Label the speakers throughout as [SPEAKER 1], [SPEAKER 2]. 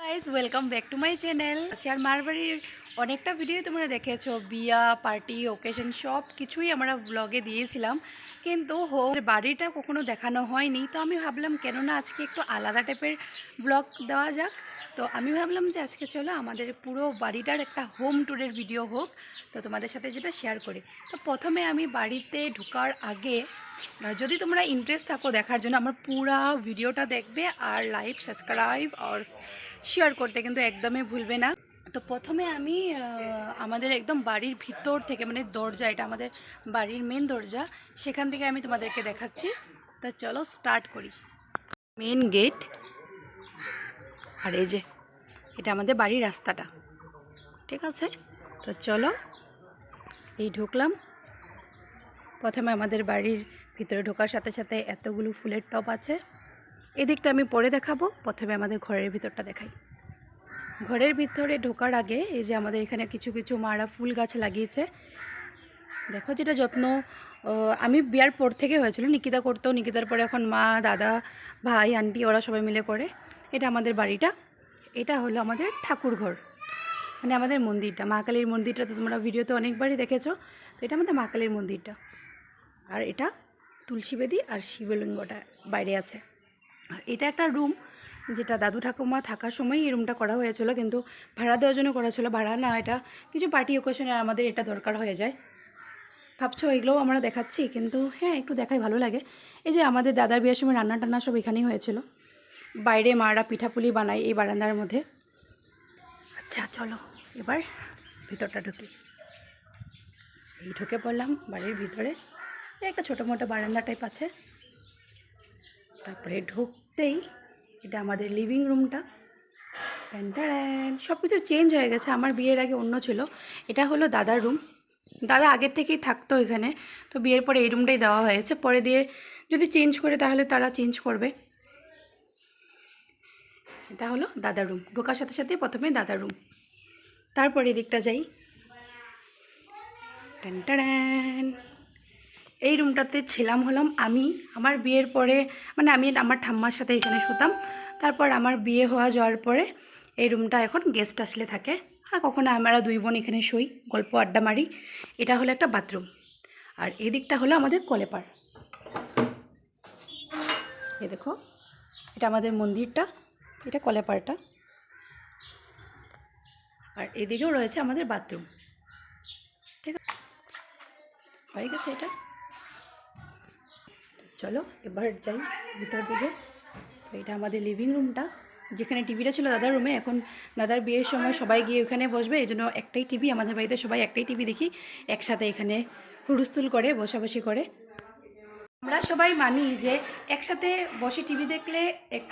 [SPEAKER 1] Guys welcome back to my channel share মারবাড়ির অনেকটা video তোমরা দেখেছ। বিয়া পার্টি ওকেশন সব কিছুই আমরা ব্লগে দিয়েছিলাম। কিন্তু হো বাড়িটা কখনো দেখানো হয়নি। তো আমি ভাবলাম, কেননা আজকে একটু আলাদা টাইপের ব্লগ দেওয়া যাক। তো আমি ভাবলাম যে আজকে চলো আমাদের পুরো বাড়িটার একটা হোম ট্যুরের ভিডিও হোক। তো তোমাদের সাথে যেটা শেয়ার করি। তো প্রথমে আমি বাড়িতে ঢোকার আগে যদি তোমরা ইন্টারেস্ট থাকো দেখার জন্য, আমার পুরা ভিডিওটা দেখবে আর লাইভ সাবস্ক্রাইব আর শেয়ার করতে কিন্তু একদমই ভুলবে না। তো প্রথমে আমি আমাদের একদম বাড়ির ভিতর থেকে মানে দরজা, এটা আমাদের বাড়ির মেন দরজা, সেখান থেকে আমি তোমাদেরকে দেখাচ্ছি। তা চলো স্টার্ট করি। মেন গেট আর এই যে, এটা আমাদের বাড়ির রাস্তাটা। ঠিক আছে? তো চলো, এই ঢুকলাম। প্রথমে আমাদের বাড়ির ভিতরে ঢোকার সাথে সাথে এতগুলো ফুলের টব আছে। এদিকটা আমি পরে দেখাবো, প্রথমে আমাদের ঘরের ভিতরটা দেখাই। ঘরের ভিতরে ঢোকার আগে এই যে আমাদের এখানে কিছু কিছু মারা ফুল গাছ লাগিয়েছে। দেখো যেটা যত্ন আমি বিয়ার পর থেকে হয়েছিল, নিকিতা করতো, নিকিতার পরে এখন মা, দাদা, ভাই, আন্টি, ওরা সবাই মিলে করে। এটা আমাদের বাড়িটা। এটা হলো আমাদের ঠাকুর ঘর। মানে আমাদের মন্দিরটা, মা কালীর মন্দিরটা তো তোমরা ভিডিওতে অনেকবারই দেখেছ। তো এটা আমাদের মা কালীর মন্দিরটা। আর এটা তুলসী বেদি আর শিবলিঙ্গটা বাইরে আছে। এটা একটা রুম যেটা দাদু ঠাকুমা থাকার সময় এই রুমটা করা হয়েছিল, কিন্তু ভাড়া দেওয়ার জন্য করা ছিল। ভাড়া না, এটা কিছু পার্টি ওকেশনে আমাদের এটা দরকার হয়ে যায়। ভাবছ এগুলোও আমরা দেখাচ্ছি, কিন্তু হ্যাঁ একটু দেখাই, ভালো লাগে। এই যে আমাদের দাদার বিয়ের সময় রান্না টান্না সব এখানেই হয়েছিল। বাইরে মারা পিঠাপুলি বানায় এই বারান্দার মধ্যে। আচ্ছা চলো, এবার ভিতরটা ঢুকি। এই ঢুকে পড়লাম বাড়ির ভিতরে। একটা ছোটো মোটো বারান্দা টাইপ আছে। তারপরে ঢুকতেই এটা আমাদের লিভিং রুমটা প্যান্টার সব কিছু চেঞ্জ হয়ে গেছে। আমার বিয়ের আগে অন্য ছিল। এটা হলো দাদার রুম দাদা আগের থেকেই থাকতো এখানে। তো বিয়ের পরে এই রুমটাই দেওয়া হয়েছে। পরে দিয়ে যদি চেঞ্জ করে তাহলে তারা চেঞ্জ করবে। এটা হলো দাদার রুম ঢোকার সাথে সাথে প্রথমে দাদার রুম তারপরে এদিকটা যাই। ট্যান। এই রুমটাতে ছিলাম হলাম আমি, আমার বিয়ের পরে মানে আমি আমার ঠাম্মার সাথে এখানে শুতাম। তারপর আমার বিয়ে হওয়া যাওয়ার পরে এই রুমটা এখন গেস্ট আসলে থাকে। আর কখনো আমরা দুই বোন এখানে শুই, গল্প আড্ডা মারি। এটা হলো একটা বাথরুম আর এদিকটা হলো আমাদের কলেপার এ দেখো, এটা আমাদের মন্দিরটা, এটা কলেপারটা আর এদিকেও রয়েছে আমাদের বাথরুম ঠিক আছে? হয়ে গেছে এটা? চলো, এবার যাই ভিতর দিকে। তো এটা আমাদের লিভিং রুমটা যেখানে টিভিটা ছিল দাদার রুমে এখন দাদার বিয়ের সময় সবাই গিয়ে ওখানে বসবে, এই জন্য একটাই টিভি আমাদের বাড়িতে সবাই একটাই টিভি দেখি, একসাথে এখানে হুড়ুস্তুল করে, বসাবসি করে। আমরা সবাই মানি যে একসাথে বসে টিভি দেখলে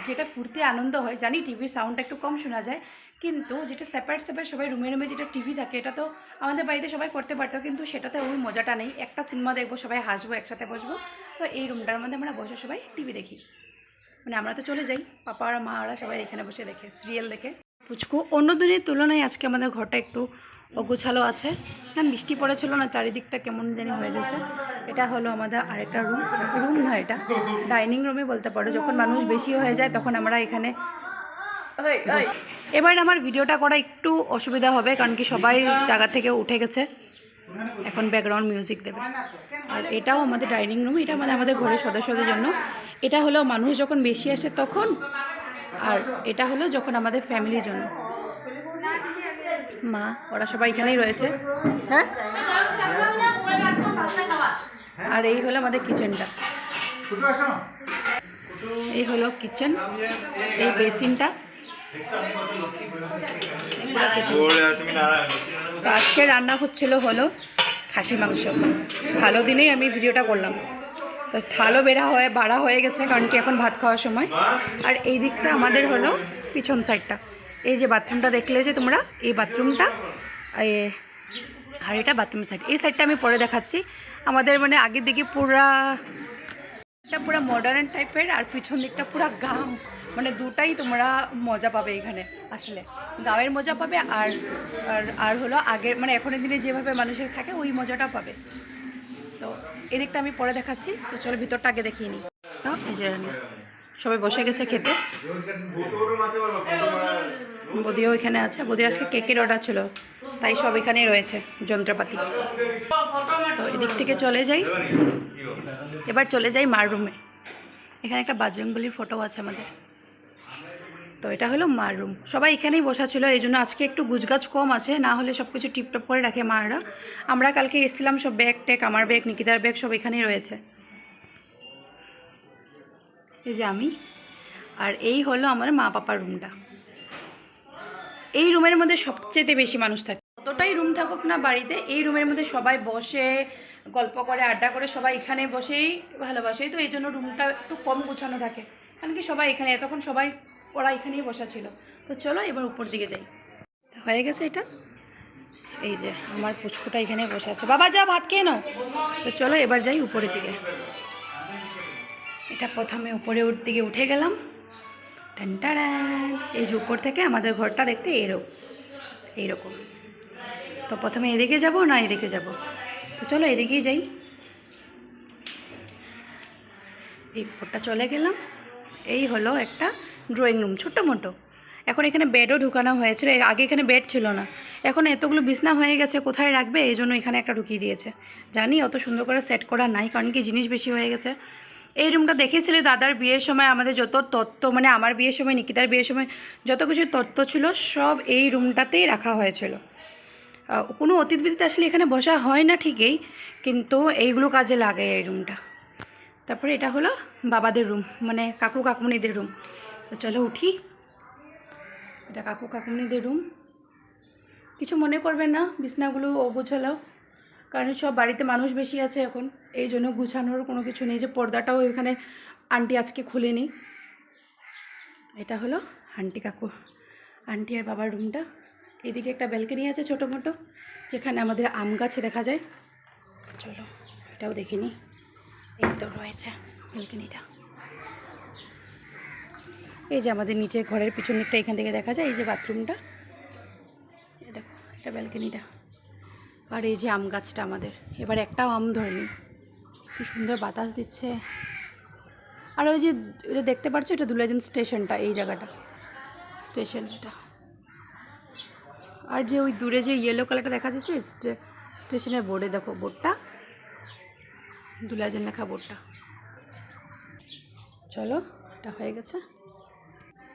[SPEAKER 1] যেটা ফুর্তি আনন্দ হয়, জানি টিভির সাউন্ডটা একটু কম শোনা যায়, কিন্তু যেটা সেপারেট সেপারেট সবাই রুমে রুমে যেটা টিভি থাকে, এটা তো আমাদের বাড়িতে সবাই করতে পারতো, কিন্তু সেটাতে ওই মজাটা নেই। একটা সিনেমা দেখব, সবাই হাসবো, একসাথে বসবো, তো এই রুমটার মধ্যে আমরা বসে সবাই টিভি দেখি। মানে আমরা তো চলে যাই, পাপা আর মা, ওরা সবাই এখানে বসে দেখে সিরিয়াল দেখে। পুচকু, অন্য দিনের তুলনায় আজকে আমাদের ঘরটা একটু অগোছালো আছে। হ্যাঁ বৃষ্টি পড়েছিল না চারিদিকটা কেমন জানি হয়ে গেছে। এটা হলো আমাদের আরেকটা রুম। রুম না এটা? ডাইনিং রুমে বলতে পারো। যখন মানুষ বেশি হয়ে যায় তখন আমরা এখানে। এবার আমার ভিডিওটা করা একটু অসুবিধা হবে কারণ কি সবাই জায়গা থেকে উঠে গেছে। এখন ব্যাকগ্রাউন্ড মিউজিক দেবে। আর এটাও আমাদের ডাইনিং রুম এটা মানে আমাদের ঘরের সদস্যদের জন্য। এটা হলো মানুষ যখন বেশি আসে তখন আর এটা হলো যখন আমাদের ফ্যামিলির জন্য। মা ওরা সবাই এখানেই রয়েছে। হ্যাঁ? আর এই হলো আমাদের কিচেনটা। এই হলো কিচেন এই বেসিনটা। তো আজকে রান্না হচ্ছিল হলো খাসি মাংস। ভালো দিনেই আমি ভিডিওটা করলাম। তো থালও বেড়া হয়ে বাড়া হয়ে গেছে কারণ কি এখন ভাত খাওয়ার সময়। আর এই দিকটা আমাদের হলো পিছন সাইডটা এই যে বাথরুমটা দেখলে যে তোমরা, এই বাথরুমটা আর এটা বাথরুম সাইড এই সাইডটা আমি পরে দেখাচ্ছি। আমাদের মানে আগের দিকে পুরা, এটা পুরো মডার্ন টাইপের আর পিছন দিকটা পুরো গাম। মানে দুটাই তোমরা মজা পাবে এখানে আসলে। গাঁয়ের মজা পাবে আর আর আর হলো আগের মানে এখনের দিনে যেভাবে মানুষের থাকে, ওই মজাটা পাবে। তো এদিকটা আমি পরে দেখাচ্ছি। তো চলো ভিতরটা আগে দেখিয়ে নিই। তো এই যে সবাই বসে গেছে খেতে। বদিও এখানে আছে। বদির আজকে কেকের অর্ডার ছিল, তাই সব এখানেই রয়েছে, যন্ত্রপাতি। তো এদিক থেকে চলে যাই। এবার চলে যাই মার রুমে এখানে একটা বাজরংবলির ফটো আছে আমাদের। তো এটা হলো মার রুম সবাই এখানেই বসা ছিল, এই জন্য আজকে একটু গুজগাছ কম আছে, না হলে সব কিছু টিপটপ করে রাখে মাররা আমরা কালকে এসেছিলাম, সব ব্যাগ ট্যাগ আমার ব্যাগ নিকিতার ব্যাগ সব এখানেই রয়েছে। এই যে আমি। আর এই হলো আমার মা পাপার রুমটা। এই রুমের মধ্যে সবচেয়ে বেশি মানুষ থাকে। কতটাই রুম থাকুক না বাড়িতে, এই রুমের মধ্যে সবাই বসে, গল্প করে, আড্ডা করে, সবাই এখানে বসেই ভালোবাসে। তো এই জন্য রুমটা একটু কম গুছানো থাকে। কারণ কি সবাই এখানে, তখন সবাই, ওরা এখানেই বসা ছিল। তো চলো এবার উপর দিকে যাই। হয়ে গেছে এটা? এই যে আমার পুচকুটা এখানে বসে আছে। বাবা যা ভাত খেয়ে নাও। তো চলো এবার যাই উপরের দিকে। এটা প্রথমে উপরে দিকে উঠে গেলাম। টানটাড়ান এই যে উপর থেকে আমাদের ঘরটা দেখতে এরকম এইরকম। তো প্রথমে এদিকে যাব না এদিকে যাব? তো চলো এদিকেই যাই। এই উপরটা চলে গেলাম। এই হলো একটা ড্রয়িং রুম ছোট্ট মোটো। এখন এখানে বেডও ঢুকানো হয়েছিল। আগে এখানে বেড ছিল না। এখন এতগুলো বিছনা হয়ে গেছে, কোথায় রাখবে? এই জন্য এখানে একটা ঢুকিয়ে দিয়েছে। জানি অত সুন্দর করে সেট করা নাই, কারণ কি জিনিস বেশি হয়ে গেছে। এই রুমটা দেখেছিলে দাদার বিয়ের সময়, আমাদের যত তত্ত্ব মানে আমার বিয়ের সময়, নিকিতার বিয়ের সময়, যত কিছু তত্ত্ব ছিল, সব এই রুমটাতেই রাখা হয়েছিল। কোনো অতীত বিতীত আসলে এখানে বসা হয় না ঠিকই, কিন্তু এইগুলো কাজে লাগে এই রুমটা তারপরে এটা হলো বাবাদের রুম মানে কাকু কাকুমনিদের রুম তো চলো উঠি। এটা কাকু কাকুমনিদের রুম কিছু মনে করবে না, বিছনাগুলো অগুছালো। কারণ সব বাড়িতে মানুষ বেশি আছে এখন। এই জন্য গুছানোর কোনো কিছু নেই। যে পর্দাটাও এখানে আন্টি আজকে খুলেনি। এটা হলো আন্টি কাকু। আন্টি আর বাবার রুমটা। এদিকে একটা ব্যালকনি আছে ছোটো মোটো যেখানে আমাদের আম গাছ দেখা যায়। চলো, এটাও দেখিনি এই তো রয়েছে ব্যালকনিটা। এই যে আমাদের নিচের ঘরের পিছন দিকটা এখান থেকে দেখা যায়, এই যে বাথরুমটা। দেখো, এটা ব্যালকনিটা। আর এই যে আম গাছটা আমাদের। এবার একটাও আম ধরেনি। কি সুন্দর বাতাস দিচ্ছে। আর ওই যে দেখতে পাচ্ছ এটা দুলাজন স্টেশনটা, এই জায়গাটা। স্টেশনটা আর যে ওই দূরে যে ইয়েলো কালারটা দেখা যাচ্ছে স্টে- স্টেশনের বোর্ডে দেখো, বোর্ডটা। দুলাজন লেখা বোর্ডটা। চলো, এটা হয়ে গেছে।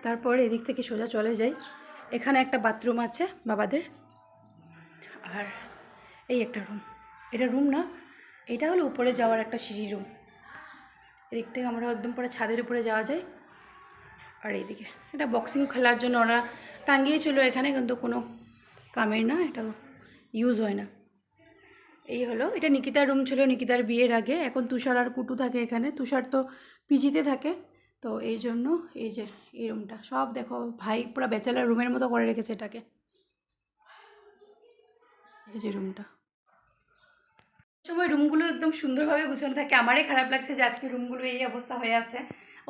[SPEAKER 1] তারপর এদিক থেকে সোজা চলে যাই। এখানে একটা বাথরুম আছে বাবাদের। আর এই একটা রুম এটা রুম না, এটা হলো উপরে যাওয়ার একটা সিঁড়ি রুম এদিক থেকে আমরা একদম পরে ছাদের উপরে যাওয়া যায়। আর এইদিকে, এটা বক্সিং খেলার জন্য ওরা টাঙ্গিয়েছিল এখানে, কিন্তু কোনো কামের না, এটা ইউজ হয় না। এই হলো, এটা নিকিতার রুম ছিল, নিকিতার বিয়ের আগে। এখন তুষার আর কুটু থাকে এখানে। তুষার তো পিজিতে থাকে। তো এই জন্য এই যে, এই রুমটা সব দেখো, ভাই পুরো ব্যাচেলার রুমের মতো করে রেখেছে এটাকে। এই যে রুমটা সময় রুমগুলো একদম সুন্দরভাবে গুছানো থাকে। আমারই খারাপ লাগছে যে আজকে রুমগুলো এই অবস্থা হয়ে আছে।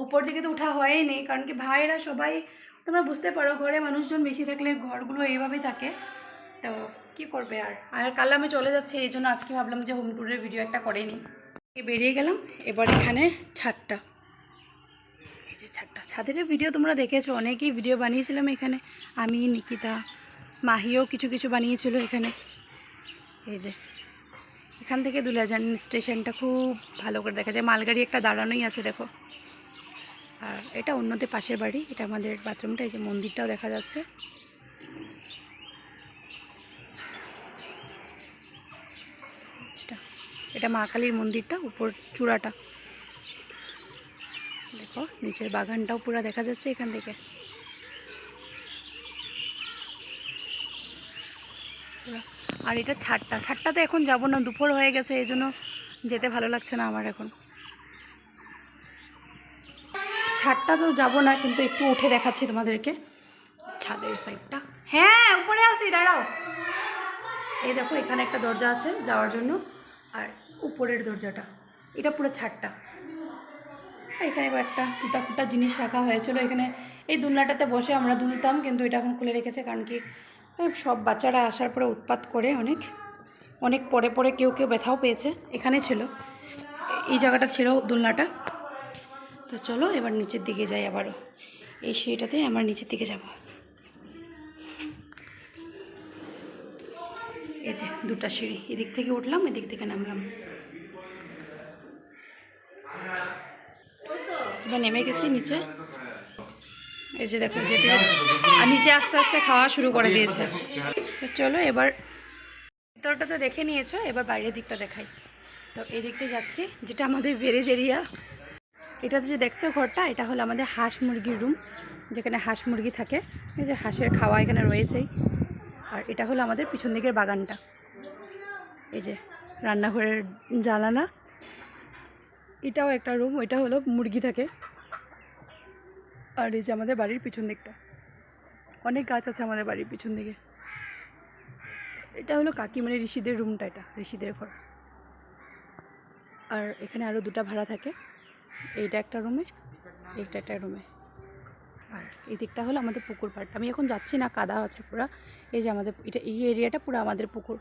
[SPEAKER 1] উপর দিকে তো উঠা হয়নি কারণ কি ভাইয়েরা সবাই, তোমরা বুঝতে পারো, ঘরে মানুষজন বেশি থাকলে ঘরগুলো এইভাবেই থাকে। তো কি করবে আর? আর কাল আমি চলে যাচ্ছি, এই জন্য আজকে ভাবলাম যে হোম ট্যুরের ভিডিও একটা করে নিই। বেরিয়ে গেলাম, এবার এখানে ছাদটা। এই যে ছাদটা। ছাদের ভিডিও তোমরা দেখেছ, অনেকেই ভিডিও বানিয়েছিলাম এখানে। আমি, নিকিতা, মাহিও কিছু কিছু বানিয়েছিল এখানে। এই যে, এখান থেকে দুলাজান স্টেশনটা খুব ভালো করে দেখা যায়। মালগাড়ি একটা দাঁড়ানোই আছে, দেখো। আর এটা অন্যদের পাশের বাড়ি, এটা আমাদের বাথরুমটা, এই যে মন্দিরটাও দেখা যাচ্ছে। এটা- মা কালীর মন্দিরটা, উপর চূড়াটা। দেখো, নিচের বাগানটাও পুরো দেখা যাচ্ছে এখান থেকে পুরা। আর এটা ছাদটা। ছাদটাতে এখন যাব না, দুপুর হয়ে গেছে, এই জন্য যেতে ভালো লাগছে না আমার এখন। ছাদটা তো যাব না, কিন্তু একটু উঠে দেখাচ্ছি তোমাদেরকে। ছাদের সাইডটা হ্যাঁ উপরে আসি, দাঁড়াও। এই দেখো, এখানে একটা দরজা আছে যাওয়ার জন্য, আর উপরের দরজাটা। এটা পুরো ছাদটা। এখানে একটা টুটা ফুটা জিনিস রাখা হয়েছিল। এখানে এই দুলনাটাতে বসে আমরা দুলতাম, কিন্তু এটা এখন খুলে রেখেছে, কারণ কি সব বাচ্চারা আসার পরে উৎপাত করে অনেক। অনেক পরে পরে কেউ কেউ ব্যথাও পেয়েছে। এখানে ছিল। এই জায়গাটা ছিল দোলনাটা। তো চলো এবার নিচের দিকে যাই আবারও। এই সিঁড়িটাতে আমার নিচের দিকে যাব। এই যে দুটা সিঁড়ি। এদিক থেকে উঠলাম, এদিক থেকে নামলাম। এবার নেমে গেছি নিচে। এই যে দেখো যেতে আর নিচে আস্তে আস্তে খাওয়া শুরু করে দিয়েছে। তো চলো এবার ভিতরটা তো দেখে নিয়েছো, এবার বাইরের দিকটা দেখাই। তো এই দিকটা যাচ্ছি, যেটা আমাদের ভেরেজ এরিয়া এটাতে যে দেখছ ঘরটা, এটা হলো আমাদের হাঁস মুরগির রুম যেখানে হাঁস মুরগি থাকে। এই যে হাঁসের খাওয়া এখানে রয়েছেই। আর এটা হলো আমাদের পিছন দিকের বাগানটা। এই যে রান্নাঘরের জানালা। এটাও একটা রুম ওইটা হলো মুরগি থাকে। আর এই যে আমাদের বাড়ির পিছন দিকটা। অনেক গাছ আছে আমাদের বাড়ির পিছন দিকে। এটা হলো কাকি মানে ঋষিদের রুমটা এটা, ঋষিদের ঘর। আর এখানে আরও দুটা ভাড়া থাকে। এইটা একটা রুমে, এইটা একটা রুমে। আর এই দিকটা হলো আমাদের পুকুর পাড়টা আমি এখন যাচ্ছি না, কাদা আছে পুরো। এই যে আমাদের, এটা এই এরিয়াটা পুরো আমাদের পুকুর।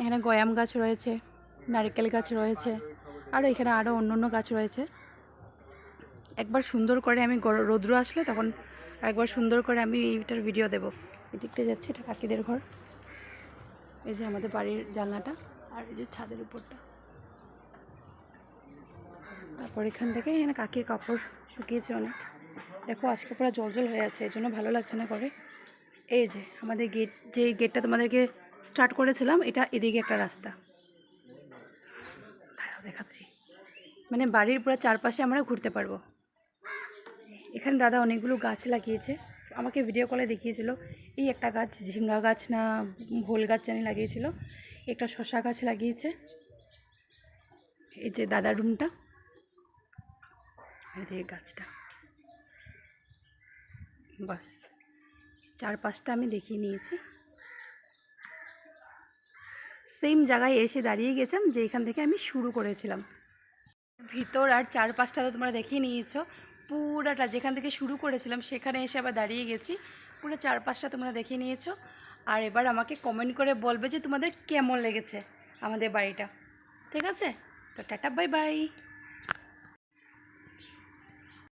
[SPEAKER 1] এখানে গয়াম গাছ রয়েছে, নারকেল গাছ রয়েছে, আর এখানে আরও অন্য অন্য গাছ রয়েছে। একবার সুন্দর করে আমি রৌদ্র আসলে তখন একবার সুন্দর করে আমি এইটার ভিডিও দেবো। এদিকতে যাচ্ছি এটা কাকিদের ঘর। এই যে আমাদের বাড়ির জানলাটা আর এই যে ছাদের উপরটা। তারপর এখান থেকে এখানে কাকির কাপড় শুকিয়েছে অনেক। দেখো, আজকে পুরো জল জল হয়ে আছে, এই জন্য ভালো লাগছে না করে। এই যে আমাদের গেট যে গেটটা তোমাদেরকে স্টার্ট করেছিলাম, এটা এদিকে একটা রাস্তা। দেখাচ্ছি। মানে বাড়ির পুরো চারপাশে আমরা ঘুরতে পারব। এখানে দাদা অনেকগুলো গাছ লাগিয়েছে। আমাকে ভিডিও কলে দেখিয়েছিল, এই একটা গাছ, ঝিঙ্গা গাছ না ভোল গাছ জানি লাগিয়েছিল, একটা শশা গাছ লাগিয়েছে। এই যে দাদার রুমটা এই গাছটা। বাস চার পাঁচটা আমি দেখিয়ে নিয়েছি। সেম জায়গায় এসে দাঁড়িয়ে গেছিলাম, যেখান থেকে আমি শুরু করেছিলাম। ভিতর আর চার পাঁচটা তো তোমরা দেখিয়ে নিয়েছো। পুরাটা যেখান থেকে শুরু করেছিলাম, সেখানে এসে আবার দাঁড়িয়ে গেছি। পুরো চারপাশটা তোমরা দেখে নিয়েছো। আর এবার আমাকে কমেন্ট করে বলবে যে তোমাদের কেমন লেগেছে আমাদের বাড়িটা। ঠিক আছে? তো টাটা বাই বাই